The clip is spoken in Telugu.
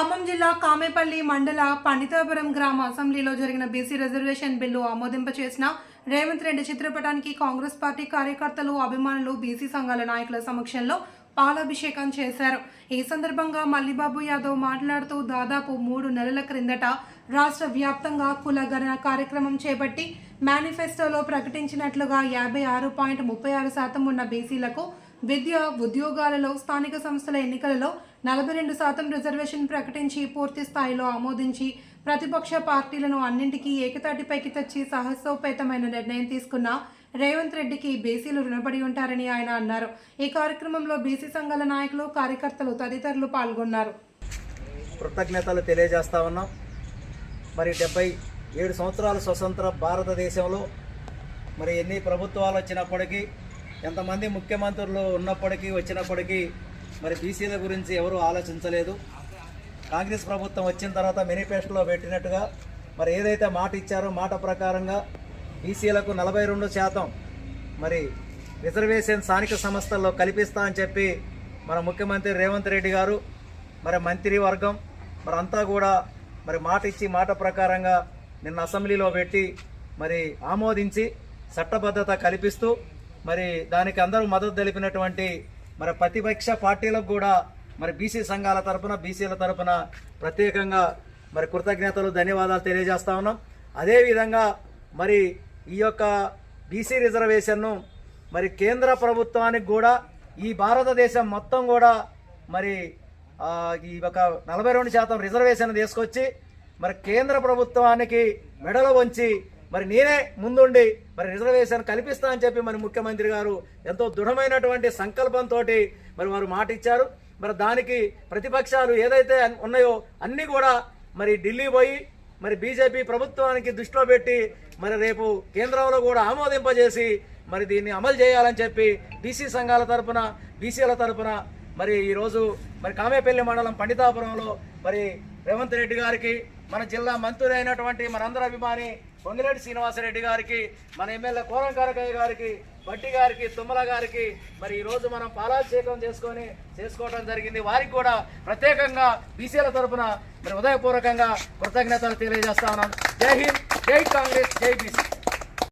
ఖమ్మం జిల్లా కామేపల్లి మండల పండితాపురం గ్రామ అసెంబ్లీలో జరిగిన బీసీ రిజర్వేషన్ బిల్లు ఆమోదింప చేసిన రేవంత్ రెడ్డి చిత్రపటానికి కాంగ్రెస్ పార్టీ కార్యకర్తలు అభిమానులు బీసీ సంఘాల నాయకుల సమక్షంలో పాలాభిషేకం చేశారు. ఈ సందర్భంగా మల్లిబాబు యాదవ్ మాట్లాడుతూ దాదాపు మూడు నెలల క్రిందట రాష్ట్ర వ్యాప్తంగా కులగణన కార్యక్రమం చేపట్టి మేనిఫెస్టోలో ప్రకటించినట్లుగా యాభై ఆరు పాయింట్ ముప్పై ఆరు శాతం ఉన్న బీసీలకు విద్య ఉద్యోగాలలో స్థానిక సంస్థల ఎన్నికలలో నలభై రెండు శాతం రిజర్వేషన్ ప్రకటించి పూర్తి స్థాయిలో ఆమోదించి ప్రతిపక్ష పార్టీలను అన్నింటికీ ఏకతాటిపైకి తెచ్చి సాహసోపేతమైన నిర్ణయం తీసుకున్న రేవంత్ రెడ్డికి బీసీలు రుణపడి ఉంటారని ఆయన అన్నారు. ఈ కార్యక్రమంలో బీసీ సంఘాల నాయకులు కార్యకర్తలు తదితరులు పాల్గొన్నారు. కృతజ్ఞతలు తెలియజేస్తా ఉన్నాం. మరి డెబ్బై ఏడు సంవత్సరాల స్వతంత్ర భారతదేశంలో మరి ఎన్ని ప్రభుత్వాలు వచ్చినప్పటికీ ఎంతమంది ముఖ్యమంత్రులు ఉన్నప్పటికీ వచ్చినప్పటికీ మరి బీసీల గురించి ఎవరు ఆలోచించలేదు. కాంగ్రెస్ ప్రభుత్వం వచ్చిన తర్వాత మేనిఫెస్టోలో పెట్టినట్టుగా మరి ఏదైతే మాట ఇచ్చారో మాట ప్రకారంగా బీసీలకు నలభై రెండు శాతం మరి రిజర్వేషన్ స్థానిక సంస్థల్లో కల్పిస్తా అని చెప్పి మన ముఖ్యమంత్రి రేవంత్ రెడ్డి గారు మరి మంత్రివర్గం మరి అంతా కూడా మరి మాట ఇచ్చి మాట ప్రకారంగా నిన్న అసెంబ్లీలో పెట్టి మరి ఆమోదించి చట్టబద్ధత కల్పిస్తూ మరి దానికి అందరూ మద్దతు తెలిపినటువంటి మరి ప్రతిపక్ష పార్టీలకు కూడా మరి బీసీ సంఘాల తరపున బీసీల తరపున ప్రత్యేకంగా మరి కృతజ్ఞతలు ధన్యవాదాలు తెలియజేస్తా ఉన్నాం. అదేవిధంగా మరి ఈ యొక్క బీసీ రిజర్వేషన్ను మరి కేంద్ర ప్రభుత్వానికి కూడా ఈ భారతదేశం మొత్తం కూడా మరి ఈ ఒక నలభై రెండు శాతం రిజర్వేషన్ తీసుకొచ్చి మరి కేంద్ర ప్రభుత్వానికి మెడలు వంచి మరి నేనే ముందుండి మరి రిజర్వేషన్ కల్పిస్తా అని చెప్పి మరి ముఖ్యమంత్రి గారు ఎంతో దృఢమైనటువంటి సంకల్పంతో మరి వారు మాట ఇచ్చారు మరి దానికి ప్రతిపక్షాలు ఏదైతే ఉన్నాయో అన్నీ కూడా మరి ఢిల్లీ పోయి మరి బీజేపీ ప్రభుత్వానికి దృష్టిలో పెట్టి మరి రేపు కేంద్రంలో కూడా ఆమోదింపజేసి మరి దీన్ని అమలు చేయాలని చెప్పి బీసీ సంఘాల తరపున బీసీల తరపున మరి ఈరోజు మరి కామేపల్లి మండలం పండితాపురంలో మరి రేవంత్ రెడ్డి గారికి మన జిల్లా మంత్రి అయినటువంటి మనందరి అభిమాని పొంగిరెడ్డి శ్రీనివాసరెడ్డి గారికి మన ఎమ్మెల్యే కోరం కారకయ్య గారికి బట్టి గారికి తుమ్మల గారికి మరి ఈరోజు మనం పాలాభిషేకం చేసుకొని చేసుకోవడం జరిగింది. వారికి కూడా ప్రత్యేకంగా బీసీల తరపున మరి హృదయపూర్వకంగా కృతజ్ఞతలు తెలియజేస్తా ఉన్నాం. జై హింద్ జై కాంగ్రెస్ జై బీసీ.